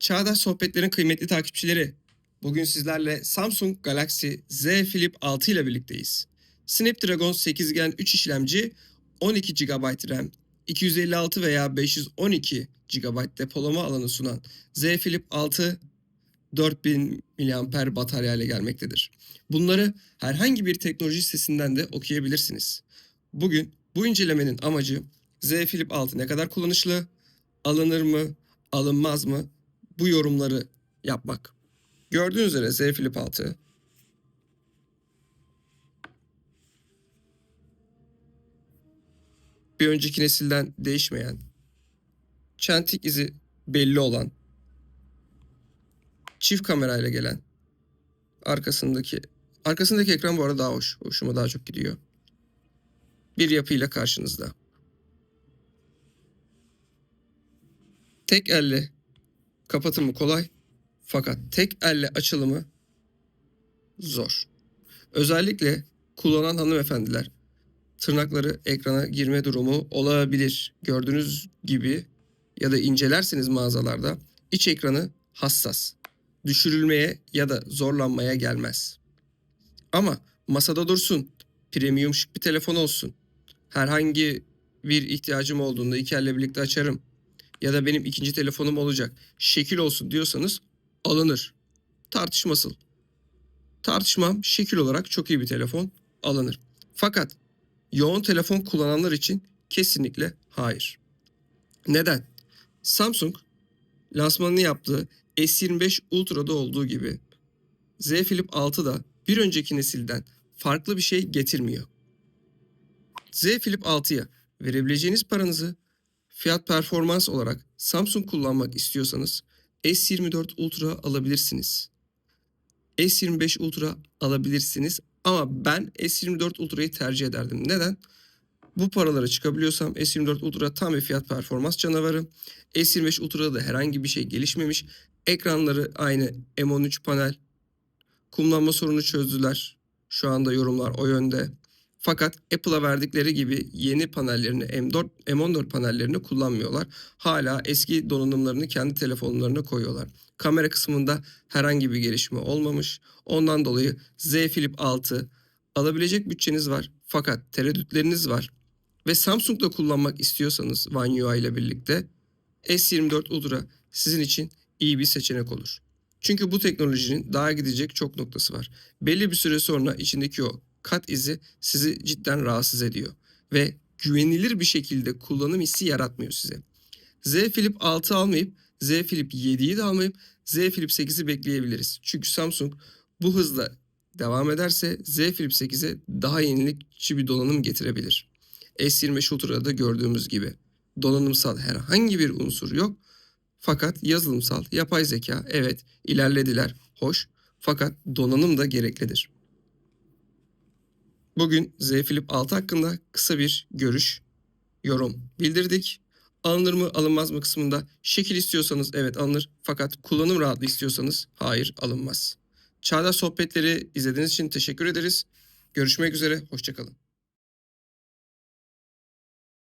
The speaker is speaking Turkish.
Çağdaş Sohbetlerin kıymetli takipçileri. Bugün sizlerle Samsung Galaxy Z Flip 6 ile birlikteyiz. Snapdragon 8 Gen 3 işlemci, 12 GB RAM, 256 veya 512 GB depolama alanı sunan Z Flip 6 4000 mAh batarya ile gelmektedir. Bunları herhangi bir teknoloji sitesinden de okuyabilirsiniz. Bugün bu incelemenin amacı Z Flip 6 ne kadar kullanışlı, alınır mı, alınmaz mı bu yorumları yapmak. Gördüğünüz üzere Z Flip 6 bir önceki nesilden değişmeyen, çentik izi belli olan, çift kamerayla gelen, arkasındaki arkasındaki ekran bu arada daha hoş. Hoşuma daha çok gidiyor. Bir yapıyla karşınızda. Tek elle kapatımı kolay fakat tek elle açılımı zor. Özellikle kullanan hanımefendiler tırnakları ekrana girme durumu olabilir. Gördüğünüz gibi ya da incelerseniz mağazalarda iç ekranı hassas. Düşürülmeye ya da zorlanmaya gelmez. Ama masada dursun, premium şık bir telefon olsun. Herhangi bir ihtiyacım olduğunda iki elle birlikte açarım. Ya da benim ikinci telefonum olacak. Şekil olsun diyorsanız alınır. Tartışmasıl. Tartışmam şekil olarak çok iyi bir telefon alınır. Fakat yoğun telefon kullananlar için kesinlikle hayır. Neden? Samsung lansmanını yaptığı S25 Ultra'da olduğu gibi Z Flip 6'da bir önceki nesilden farklı bir şey getirmiyor. Z Flip 6'ya verebileceğiniz paranızı fiyat performans olarak Samsung kullanmak istiyorsanız S24 Ultra alabilirsiniz. S25 Ultra alabilirsiniz ama ben S24 Ultra'yı tercih ederdim. Neden? Bu paralara çıkabiliyorsam S24 Ultra tam bir fiyat performans canavarı. S25 Ultra'da da herhangi bir şey gelişmemiş. Ekranları aynı M13 panel. Kumlanma sorunu çözdüler. Şu anda yorumlar o yönde. Fakat Apple'a verdikleri gibi yeni panellerini M4 M14 panellerini kullanmıyorlar. Hala eski donanımlarını kendi telefonlarına koyuyorlar. Kamera kısmında herhangi bir gelişme olmamış. Ondan dolayı Z Flip 6 alabilecek bütçeniz var. Fakat tereddütleriniz var. Ve Samsung'da kullanmak istiyorsanız One UI ile birlikte S24 Ultra sizin için iyi bir seçenek olur. Çünkü bu teknolojinin daha gidecek çok noktası var. Belli bir süre sonra içindeki o kat izi sizi cidden rahatsız ediyor ve güvenilir bir şekilde kullanım hissi yaratmıyor size. Z Flip 6 almayıp Z Flip 7'yi de almayıp Z Flip 8'i bekleyebiliriz. Çünkü Samsung bu hızla devam ederse Z Flip 8'e daha yenilikçi bir donanım getirebilir. S25 Ultra'da gördüğümüz gibi donanımsal herhangi bir unsur yok. Fakat yazılımsal, yapay zeka evet ilerlediler, hoş. Fakat donanım da gereklidir. Bugün Z Flip 6 hakkında kısa bir görüş, yorum bildirdik. Alınır mı alınmaz mı kısmında şekil istiyorsanız evet alınır fakat kullanım rahatlığı istiyorsanız hayır alınmaz. Çağdaş sohbetleri izlediğiniz için teşekkür ederiz. Görüşmek üzere, hoşçakalın.